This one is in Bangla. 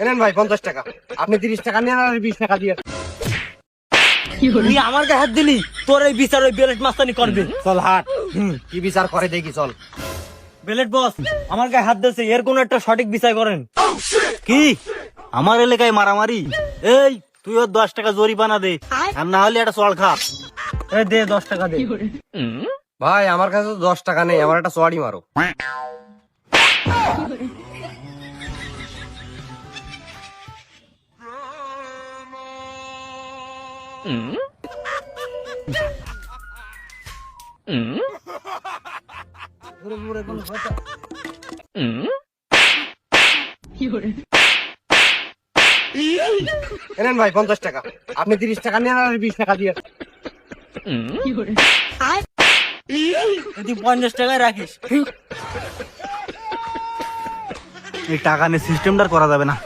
এনেন ভাই পঞ্চাশ টাকা। আপনি তিরিশ টাকা নেন আর বিশ টাকা দিয়ে। তুই আমার গায়ে হাত দিলি তোর এই বিচার ওই বেলেট মাস্তানি করবে। চল হাট। কি বিচার করে দেখি চল। বেলেট বস আমার গায়ে হাত দিয়েছে এর কোন একটা সঠিক বিচার করেন। কি? আমার এলাকায় মারামারি? এই তুই ওর দশ টাকা জরিমানা দে আর না হলে একটা চল খা। দে দশ টাকা দে। ভাই আমার কাছে তো দশ টাকা নেই আমার একটা সোয়ারি মারো। এনেন ভাই পঞ্চাশ টাকা। আপনি তিরিশ টাকা নেন আর বিশ টাকা দিয়ে। তুই পঞ্চাশ টাকায় রাখিস। এই টাকা নিয়ে সিস্টেমটা করা যাবে না।